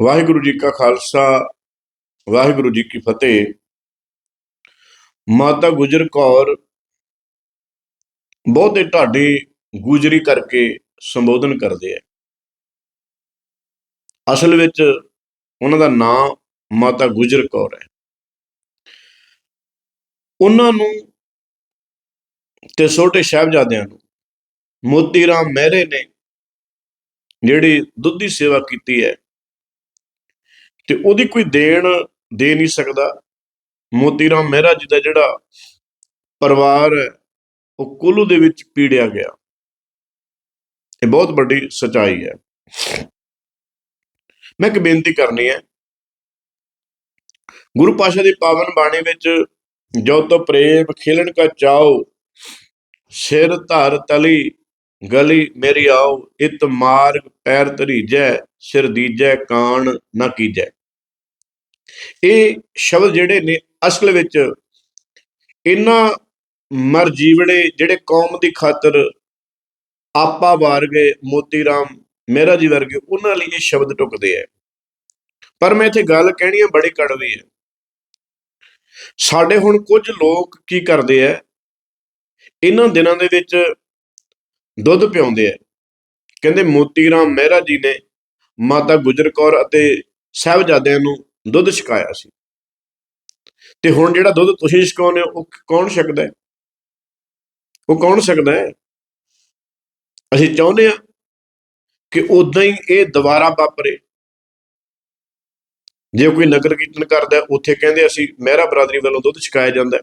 ਵਾਹਿਗੁਰੂ ਜੀ ਕਾ ਖਾਲਸਾ, ਵਾਹਿਗੁਰੂ ਜੀ ਕੀ ਫਤਿਹ। ਮਾਤਾ ਗੁਜਰ ਕੌਰ ਬਹੁਤੇ ਢਾਡੀ ਗੁਜਰੀ ਕਰਕੇ ਸੰਬੋਧਨ ਕਰਦੇ ਆ। ਅਸਲ ਵਿੱਚ ਉਹਨਾਂ ਦਾ ਨਾਮ ਮਾਤਾ ਗੁਜਰ ਕੌਰ ਹੈ। ਉਹਨਾਂ ਨੂੰ ਤੇ ਛੋਟੇ ਸਾਹਿਬਜ਼ਾਦਿਆਂ ਨੂੰ ਮੋਤੀ ਰਾਮ ਮਹਿਰੇ ਨੇ ਜਿਹੜੀ ਦੁੱਧ ਦੀ ਸੇਵਾ ਕੀਤੀ ਹੈ ਤੇ ਉਹਦੀ ਕੋਈ ਦੇਣ ਦੇ ਨਹੀਂ ਸਕਦਾ। ਮੋਤੀ ਰਾਮ ਮਹਿਰਾ ਜੀ ਦਾ ਜਿਹੜਾ ਪਰਿਵਾਰ ਹੈ, ਉਹ ਕੁੱਲੂ ਦੇ ਵਿੱਚ ਪੀੜਿਆ ਗਿਆ। ਇਹ ਬਹੁਤ ਵੱਡੀ ਸਚਾਈ ਹੈ। ਮੈਂ ਇੱਕ ਬੇਨਤੀ ਕਰਨੀ ਹੈ। ਗੁਰੂ ਪਾਸ਼ਾ ਦੀ ਪਾਵਨ ਬਾਣੀ ਵਿੱਚ ਜੋ ਤੋ ਪ੍ਰੇਮ ਖੇਲਣ ਕਾ ਚਾਓ ਸਿਰ ਧਰ ਤਲੀ, ਗਲੀ ਮੇਰੀ ਆਓ, ਇਤ ਮਾਰਗ ਪੈਰ ਧਰੀਜੈ, ਸਿਰ ਦੀਜੈ ਕਾਣ ਨਾ ਕੀਜੈ। ਇਹ ਸ਼ਬਦ ਜਿਹੜੇ ਨੇ ਅਸਲ ਵਿੱਚ ਇਹਨਾਂ ਮਰ ਜੀਵੜੇ ਜਿਹੜੇ ਕੌਮ ਦੀ ਖਾਤਰ ਆਪਾ ਵਾਰਗੇ ਮੋਤੀ ਰਾਮ ਮਹਿਰਾ ਜੀ ਵਰਗੇ, ਉਹਨਾਂ ਲਈ ਇਹ ਸ਼ਬਦ ਟੁਕਦੇ ਆ। ਪਰ ਮੈਂ ਇੱਥੇ ਗੱਲ ਕਹਿਣੀ ਆ, ਬੜੀ ਕੜਵੀ ਹੈ ਸਾਡੇ ਹੁਣ ਕੁਝ ਲੋਕ ਕੀ ਕਰਦੇ ਆ, ਇਹਨਾਂ ਦਿਨਾਂ ਦੇ ਵਿੱਚ ਦੁੱਧ ਪਿਆਉਂਦੇ ਆ। ਕਹਿੰਦੇ ਮੋਤੀ ਰਾਮ ਮਹਿਰਾ ਜੀ ਨੇ ਮਾਤਾ ਗੁਜਰ ਕੌਰ ਅਤੇ ਸਾਹਿਬਜ਼ਾਦਿਆਂ ਨੂੰ ਦੁੱਧ ਛਕਾਇਆ ਸੀ। ਤੇ ਹੁਣ ਜਿਹੜਾ ਦੁੱਧ ਤੁਸੀਂ ਛਕਾਉਂਦੇ ਹੋ, ਉਹ ਕੌਣ ਛਕਦਾ ਹੈ? ਉਹ ਕੌਣ ਸਕਦਾ ਹੈ? ਅਸੀਂ ਚਾਹੁੰਦੇ ਹਾਂ ਕਿ ਉਦਾਂ ਹੀ ਇਹ ਦੁਬਾਰਾ ਵਾਪਰੇ। ਜੇ ਕੋਈ ਨਗਰ ਕੀਰਤਨ ਕਰਦਾ ਉੱਥੇ ਕਹਿੰਦੇ ਅਸੀਂ ਮਹਿਰਾ ਬਰਾਦਰੀ ਵੱਲੋਂ ਦੁੱਧ ਛਕਾਇਆ ਜਾਂਦਾ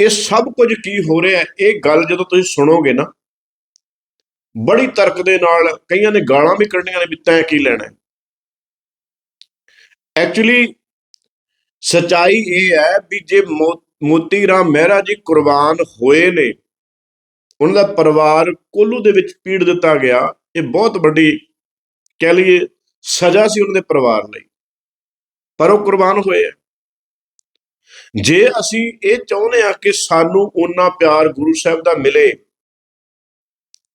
ਇਹ ਸਭ ਕੁਝ ਕੀ ਹੋ ਰਿਹਾ ਇਹ ਗੱਲ ਜਦੋਂ ਤੁਸੀਂ ਸੁਣੋਗੇ ਨਾ, ਬੜੀ ਤਰਕ ਦੇ ਨਾਲ ਕਈਆਂ ਨੇ ਗਾਲਾਂ ਵੀ ਕੱਢਣੀਆਂ ਨੇ ਵੀ ਤੈਂ ਕੀ ਲੈਣਾ ਐਕਚੁਅਲੀ ਸਚਾਈ ਇਹ ਹੈ ਵੀ ਜੇ ਮੋ- ਮੋਤੀ ਰਾਮ ਮਹਿਰਾ ਜੀ ਕੁਰਬਾਨ ਹੋਏ ਨੇ, ਉਹਨਾਂ ਦਾ ਪਰਿਵਾਰ ਕੋਲੂ ਦੇ ਵਿੱਚ ਪੀੜ ਦਿੱਤਾ ਗਿਆ, ਇਹ ਬਹੁਤ ਵੱਡੀ ਕਹਿ ਲਈਏ ਸਜ਼ਾ ਸੀ ਉਹਨਾਂ ਦੇ ਪਰਿਵਾਰ ਲਈ। ਪਰ ਉਹ ਕੁਰਬਾਨ ਹੋਏ ਆ। ਜੇ ਅਸੀਂ ਇਹ ਚਾਹੁੰਦੇ ਆ ਕਿ ਸਾਨੂੰ ਉਹਨਾਂ ਪਿਆਰ ਗੁਰੂ ਸਾਹਿਬ ਦਾ ਮਿਲੇ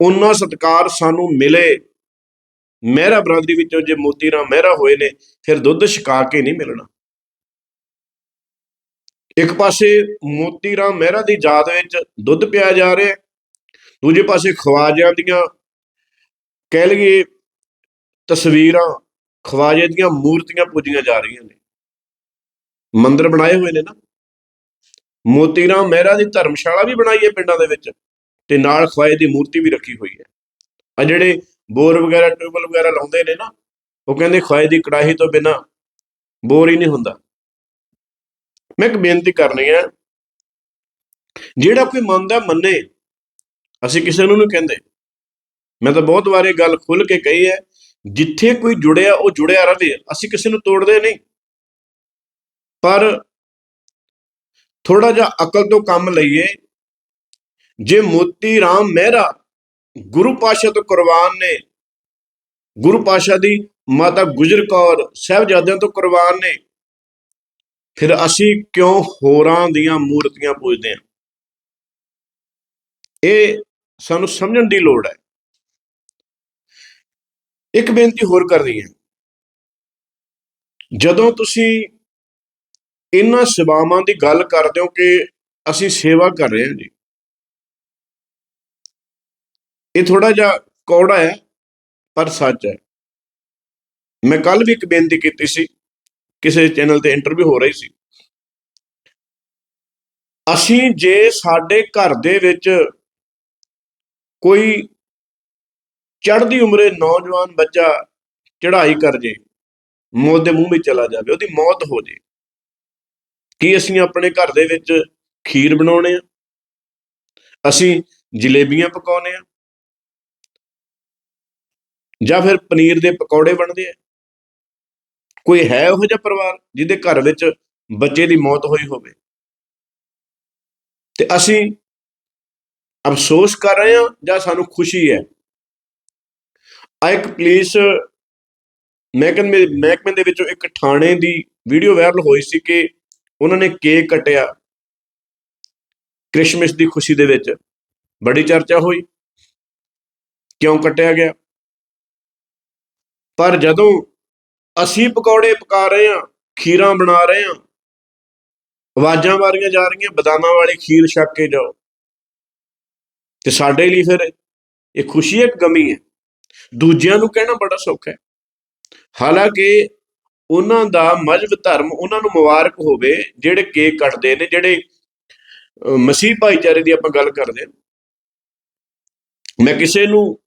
ਉਹਨਾਂ ਸਤਕਾਰ ਸਾਨੂੰ ਮਿਲੇ ਮਹਿਰਾ ਬਰਾਦਰੀ ਵਿੱਚੋਂ ਜੇ ਮੋਤੀ ਰਾਮ ਮਹਿਰਾ ਹੋਏ ਨੇ, ਫਿਰ ਦੁੱਧ ਛਕਾ ਕੇ ਨਹੀਂ ਮਿਲਣਾ। ਇੱਕ ਪਾਸੇ ਮੋਤੀ ਰਾਮ ਮਹਿਰਾ ਦੀ ਯਾਦ ਵਿੱਚ ਦੁੱਧ ਪਿਆ ਜਾ ਰਿਹਾ, ਦੂਜੇ ਪਾਸੇ ਖਵਾਜਿਆਂ ਦੀਆਂ, ਕਹਿ ਲਈਏ ਤਸਵੀਰਾਂ, ਖਵਾਜੇ ਦੀਆਂ ਮੂਰਤੀਆਂ ਪੂਜੀਆਂ ਜਾ ਰਹੀਆਂ ਨੇ। ਮੰਦਿਰ ਬਣਾਏ ਹੋਏ ਨੇ ਨਾ। ਮੋਤੀ ਰਾਮ ਮਹਿਰਾ ਦੀ ਧਰਮਸ਼ਾਲਾ ਵੀ ਬਣਾਈ ਹੈ ਪਿੰਡਾਂ ਦੇ ਵਿੱਚ, ਤੇ ਨਾਲ ਖਵਾਜੇ ਦੀ ਮੂਰਤੀ ਵੀ ਰੱਖੀ ਹੋਈ ਹੈ। ਆ ਜਿਹੜੇ ਬੋਰ ਵਗੈਰਾ ਟਿਊਬਲ ਵਗੈਰਾ ਲਾਉਂਦੇ ਨੇ ਨਾ, ਉਹ ਕਹਿੰਦੇ ਖਵਾਜੇ ਦੀ ਕੜਾਹੀ ਤੋਂ ਬਿਨਾ ਬੋਰ ਹੀ ਨਹੀਂ ਹੁੰਦਾ। ਮੈਂ ਇੱਕ ਬੇਨਤੀ ਕਰਨੀ ਹੈ, ਜਿਹੜਾ ਕੋਈ ਮੰਨਦਾ ਮੰਨੇ, ਅਸੀਂ ਕਿਸੇ ਨੂੰ ਨਹੀਂ ਕਹਿੰਦੇ। ਮੈਂ ਤਾਂ ਬਹੁਤ ਵਾਰ ਇਹ ਗੱਲ ਖੁੱਲ ਕੇ ਕਹੀ ਹੈ, ਜਿੱਥੇ ਕੋਈ ਜੁੜਿਆ, ਉਹ ਜੁੜਿਆ ਰਹੇ, ਅਸੀਂ ਕਿਸੇ ਨੂੰ ਤੋੜਦੇ ਨਹੀਂ। ਪਰ ਥੋੜਾ ਜਿਹਾ ਅਕਲ ਤੋਂ ਕੰਮ ਲਈਏ, ਜੇ ਮੋਤੀ ਰਾਮ ਮਹਿਰਾ ਗੁਰੂ ਪਾਸ਼ਾ ਤੋਂ ਕੁਰਬਾਨ ਨੇ, ਗੁਰੂ ਪਾਸ਼ਾ ਦੀ ਮਾਤਾ ਗੁਜਰ ਕੌਰ ਸਾਹਿਬਜ਼ਾਦਿਆਂ ਤੋਂ ਕੁਰਬਾਨ ਨੇ। ਫਿਰ ਅਸੀਂ ਕਿਉਂ ਹੋਰਾਂ ਦੀਆਂ ਮੂਰਤੀਆਂ ਪੂਜਦੇ ਹਾਂ? ਇਹ ਸਾਨੂੰ ਸਮਝਣ ਦੀ ਲੋੜ ਹੈ। ਇੱਕ ਬੇਨਤੀ ਹੋਰ ਕਰਨੀ ਹੈ। ਜਦੋਂ ਤੁਸੀਂ ਇਹਨਾਂ ਸੇਵਾਵਾਂ ਦੀ ਗੱਲ ਕਰਦੇ ਹੋ ਕਿ ਅਸੀਂ ਸੇਵਾ ਕਰ ਰਹੇ ਹਾਂ ਜੀ ਇਹ ਥੋੜਾ ਜਿਹਾ ਕੌੜਾ ਹੈ, ਪਰ ਸੱਚ ਹੈ। ਮੈਂ ਕੱਲ ਵੀ ਇੱਕ ਬੇਨਤੀ ਕੀਤੀ ਸੀ, ਕਿਸੇ ਚੈਨਲ ਤੇ ਇੰਟਰਵਿਊ ਹੋ ਰਹੀ ਸੀ। ਅਸੀਂ ਜੇ ਸਾਡੇ ਘਰ ਦੇ ਵਿੱਚ ਕੋਈ ਚੜ੍ਹਦੀ ਉਮਰੇ ਨੌਜਵਾਨ ਬੱਚਾ ਚੜ੍ਹਾਈ ਕਰ ਜੇ, ਮੌਤ ਦੇ ਮੂੰਹ ਵਿੱਚ ਚਲਾ ਜਾਵੇ, ਉਹਦੀ ਮੌਤ ਹੋ ਜੇ, ਕੀ ਅਸੀਂ ਆਪਣੇ ਘਰ ਦੇ ਵਿੱਚ ਖੀਰ ਬਣਾਉਣੇ ਆ? ਅਸੀਂ ਜਲੇਬੀਆਂ ਪਕਾਉਣੇ ਆ? ਜਾਂ ਫਿਰ ਪਨੀਰ ਦੇ ਪਕੌੜੇ ਬਣਦੇ ਆ? ਕੋਈ ਹੈ ਉਹ ਜਿਹਾ ਪਰਿਵਾਰ ਜਿਹਦੇ ਘਰ ਵਿੱਚ ਬੱਚੇ ਦੀ ਮੌਤ ਹੋਈ ਹੋਵੇ? ਤੇ ਅਸੀਂ ਅਫਸੋਸ ਕਰ ਰਹੇ ਹਾਂ ਜਾਂ ਸਾਨੂੰ ਖੁਸ਼ੀ ਹੈ? ਆ ਇੱਕ ਪੁਲਿਸ ਮਹਿਕਮੇ ਮਹਿਕਮੇ ਦੇ ਵਿੱਚੋਂ ਇੱਕ ਥਾਣੇ ਦੀ ਵੀਡੀਓ ਵਾਇਰਲ ਹੋਈ ਸੀ ਕਿ ਉਹਨਾਂ ਨੇ ਕੇਕ ਕਟਿਆ ਕ੍ਰਿਸਮਸ ਦੀ ਖੁਸ਼ੀ ਦੇ ਵਿੱਚ। ਬੜੀ ਚਰਚਾ ਹੋਈ। ਕਿਉਂ ਕਟਿਆ ਗਿਆ? ਪਰ ਜਦੋਂ ਅਸੀਂ ਪਕੌੜੇ ਪਕਾ ਰਹੇ ਹਾਂ, ਖੀਰਾਂ ਬਣਾ ਰਹੇ ਹਾਂ, ਆਵਾਜ਼ਾਂ ਮਾਰੀਆਂ ਜਾ ਰਹੀਆਂ, ਬਦਾਮਾਂ ਵਾਲੀ ਖੀਰ ਛੱਕ ਕੇ ਜਾਓ। ਤੇ ਸਾਡੇ ਲਈ ਫਿਰ ਇਹ ਖੁਸ਼ੀ ਇੱਕ ਕਿ ਗਮੀ ਹੈ। ਦੂਜਿਆਂ ਨੂੰ ਕਹਿਣਾ ਬੜਾ ਸੌਖਾ ਹੈ। ਹਾਲਾਂਕਿ ਉਹਨਾਂ ਦਾ ਮਜਬ ਧਰਮ ਉਹਨਾਂ ਨੂੰ ਮੁਬਾਰਕ ਹੋਵੇ, ਜਿਹੜੇ ਕੇਕ ਕੱਟਦੇ ਨੇ, ਜਿਹੜੇ ਮਸੀਹ ਭਾਈਚਾਰੇ ਦੀ ਆਪਾਂ ਗੱਲ ਕਰਦੇ ਹਾਂ। ਮੈਂ ਕਿਸੇ ਨੂੰ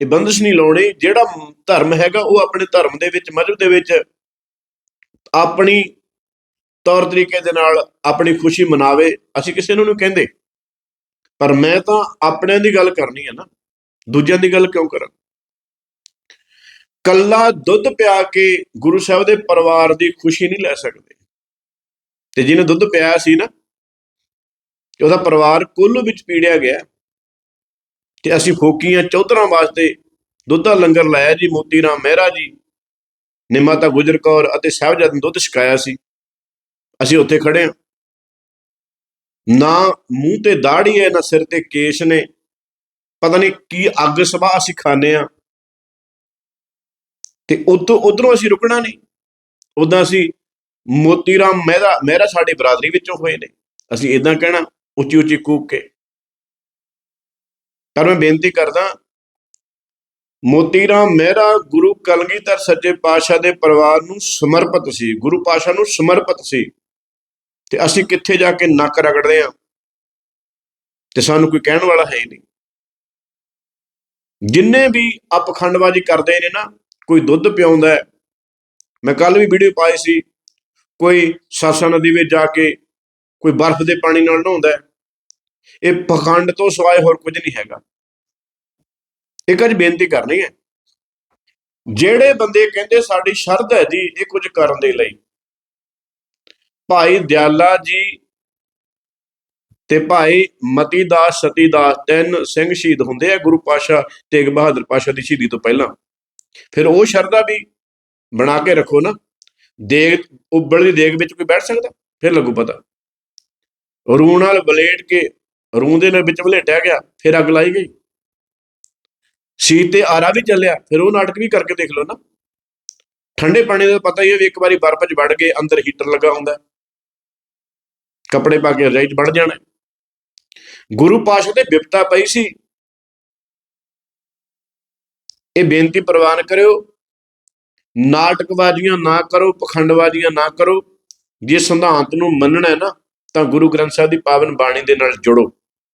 ਇਹ ਬੰਦਸ਼ ਨਹੀਂ ਲਾਉਣੀ, ਜਿਹੜਾ ਧਰਮ ਹੈਗਾ ਉਹ ਆਪਣੇ ਧਰਮ ਦੇ ਵਿੱਚ ਮਜਬ ਦੇ ਵਿੱਚ ਆਪਣੀ ਤੌਰ ਤਰੀਕੇ ਦੇ ਨਾਲ ਆਪਣੀ ਖੁਸ਼ੀ ਮਨਾਵੇ, ਅਸੀਂ ਕਿਸੇ ਨੂੰ ਨਹੀਂ ਕਹਿੰਦੇ। ਪਰ ਮੈਂ ਤਾਂ ਆਪਣਿਆਂ ਦੀ ਗੱਲ ਕਰਨੀ ਹੈ ਨਾ, ਦੂਜਿਆਂ ਦੀ ਗੱਲ ਕਿਉਂ ਕਰਾਂ? ਕੱਲਾ ਦੁੱਧ ਪਿਆ ਕੇ ਗੁਰੂ ਸਾਹਿਬ ਦੇ ਪਰਿਵਾਰ ਦੀ ਖੁਸ਼ੀ ਨਹੀਂ ਲੈ ਸਕਦੇ। ਤੇ ਜਿਹਨੇ ਦੁੱਧ ਪਿਆ ਸੀ ਨਾ ਉਹਦਾ ਪਰਿਵਾਰ ਕੁੱਲ ਵਿੱਚ ਪੀੜਿਆ ਗਿਆ। ਤੇ ਅਸੀਂ ਫੋਕੀਆਂ ਚੌਧਰਾਂ ਵਾਸਤੇ ਦੁੱਧ ਦਾ ਲੰਗਰ ਲਾਇਆ ਜੀ, ਮੋਤੀ ਰਾਮ ਮਹਿਰਾ ਜੀ ਨੇ ਮਾਤਾ ਗੁਜਰ ਕੌਰ ਅਤੇ ਸਾਹਿਬਜ਼ਾਦੇ ਨੂੰ ਦੁੱਧ ਛਕਾਇਆ ਸੀ। ਅਸੀਂ ਉੱਥੇ ਖੜੇ ਹਾਂ। ਨਾ ਮੂੰਹ ਤੇ ਦਾੜੀ ਹੈ ਨਾ ਸਿਰ ਤੇ ਕੇਸ਼ ਨੇ। ਪਤਾ ਨਹੀਂ ਕੀ ਅੱਗ ਸਭਾ ਅਸੀਂ ਖਾਣੇ ਆ ਤੇ ਉਦੋਂ, ਉਧਰੋਂ ਅਸੀਂ ਰੁਕਣਾ ਨਹੀਂ। ਉਦਾਂ ਅਸੀਂ ਮੋਤੀ ਰਾਮ ਮਹਿਰਾ ਮਹਿਰਾ ਸਾਡੇ ਬਰਾਦਰੀ ਵਿੱਚੋਂ ਹੋਏ ਨੇ। ਅਸੀਂ ਇਦਾਂ ਕਹਿਣਾ ਉੱਚੀ ਉੱਚੀ ਕੂਕ ਕੇ। ਪਰ ਮੈਂ ਬੇਨਤੀ ਕਰਦਾ ਮੋਤੀ ਰਾਮ ਮਹਿਰਾ ਗੁਰੂ ਕਲਗੀਧਰ ਸੱਜੇ ਪਾਤਸ਼ਾਹ ਦੇ ਪਰਿਵਾਰ ਨੂੰ ਸਮਰਪਿਤ ਸੀ, ਗੁਰੂ ਪਾਤਸ਼ਾਹ ਨੂੰ ਸਮਰਪਿਤ ਸੀ। ਤੇ ਅਸੀਂ ਕਿੱਥੇ ਜਾ ਕੇ ਨੱਕ ਰਗੜਦੇ ਆ ਤੇ ਸਾਨੂੰ ਕੋਈ ਕਹਿਣ ਵਾਲਾ ਹੈ ਹੀ ਨਹੀਂ। ਜਿੰਨੇ ਵੀ ਅਪਖੰਡਬਾਜ਼ੀ ਕਰਦੇ ਨੇ ਨਾ, ਕੋਈ ਦੁੱਧ ਪਿਆਉਂਦਾ ਮੈਂ ਕੱਲ ਵੀ ਵੀਡੀਓ ਪਾਈ ਸੀ, ਕੋਈ ਸਾਸਾ ਨਦੀ ਵਿੱਚ ਜਾ ਕੇ ਕੋਈ ਬਰਫ਼ ਦੇ ਪਾਣੀ ਨਾਲ ਨਹਾਉਂਦਾ ਇਹ ਪਖੰਡ ਤੋਂ ਸਿਵਾਏ ਹੋਰ ਕੁਝ ਨਹੀਂ ਹੈਗਾ। ਇੱਕ ਅੱਜ ਬੇਨਤੀ ਕਰਨੀ ਹੈ, ਜਿਹੜੇ ਬੰਦੇ ਕਹਿੰਦੇ ਸਾਡੀ ਸ਼ਰਧ ਹੈ ਜੀ, ਇਹ ਕੁਝ ਕਰਨ ਦੇ ਲਈ। ਭਾਈ ਦਿਆਲਾ ਜੀ ਤੇ ਭਾਈ ਮਤੀ ਦਾਸ ਸਤੀ ਦਾਸ ਤਿੰਨ ਸਿੰਘ ਸ਼ਹੀਦ ਹੁੰਦੇ ਆ, ਗੁਰੂ ਪਾਸ਼ਾ ਤੇਗ ਬਹਾਦਰ ਪਾਸ਼ਾ ਦੀ ਸ਼ਹੀਦੀ ਤੋਂ ਪਹਿਲਾਂ। ਫਿਰ ਉਹ ਸ਼ਰਧਾ ਵੀ ਬਣਾ ਕੇ ਰੱਖੋ ਨਾ, ਦੇਗ ਉਬਲਦੀ ਦੇਗ ਵਿੱਚ ਕੋਈ ਬੈਠ ਸਕਦਾ? ਫਿਰ ਲੱਗੂ ਪਤਾ। ਰੂਹ ਨਾਲ ਬਲੇਡ ਕੇ ਰੂਹ ਦੇ ਵਿੱਚ ਵਲੇਟਿਆ ਗਿਆ, ਫਿਰ ਅੱਗ ਲਾਈ ਗਈ। ਸੀਤ ਤੇ ਆਰਾ ਵੀ ਚੱਲਿਆ, ਫਿਰ ਉਹ ਨਾਟਕ ਵੀ ਕਰਕੇ ਦੇਖ ਲਓ ਨਾ। ਠੰਡੇ ਪਾਣੀ ਦਾ ਪਤਾ ਹੀ ਹੈ ਵੀ ਇੱਕ ਵਾਰੀ ਬਰਫ਼ 'ਚ ਵੜ ਗਏ ਅੰਦਰ ਹੀਟਰ ਲੱਗਾ ਹੁੰਦਾ ਕੱਪੜੇ ਪਾ ਕੇ ਰਜਾਈ 'ਚ ਵੜ ਜਾਣਾ ਗੁਰੂ ਪਾਸ਼ਾ ਤੇ ਬਿਪਤਾ ਪਈ ਸੀ। ਇਹ ਬੇਨਤੀ ਪ੍ਰਵਾਨ ਕਰਿਓ, ਨਾਟਕਵਾਦੀਆਂ ਨਾ ਕਰੋ ਪਖੰਡਬਾਜ਼ੀਆਂ ਨਾ ਕਰੋ। ਜੇ ਸਿਧਾਂਤ ਨੂੰ ਮੰਨਣਾ ਹੈ ਨਾ, ਤਾਂ ਗੁਰੂ ਗ੍ਰੰਥ ਸਾਹਿਬ ਦੀ ਪਾਵਨ ਬਾਣੀ ਦੇ ਨਾਲ ਜੁੜੋ।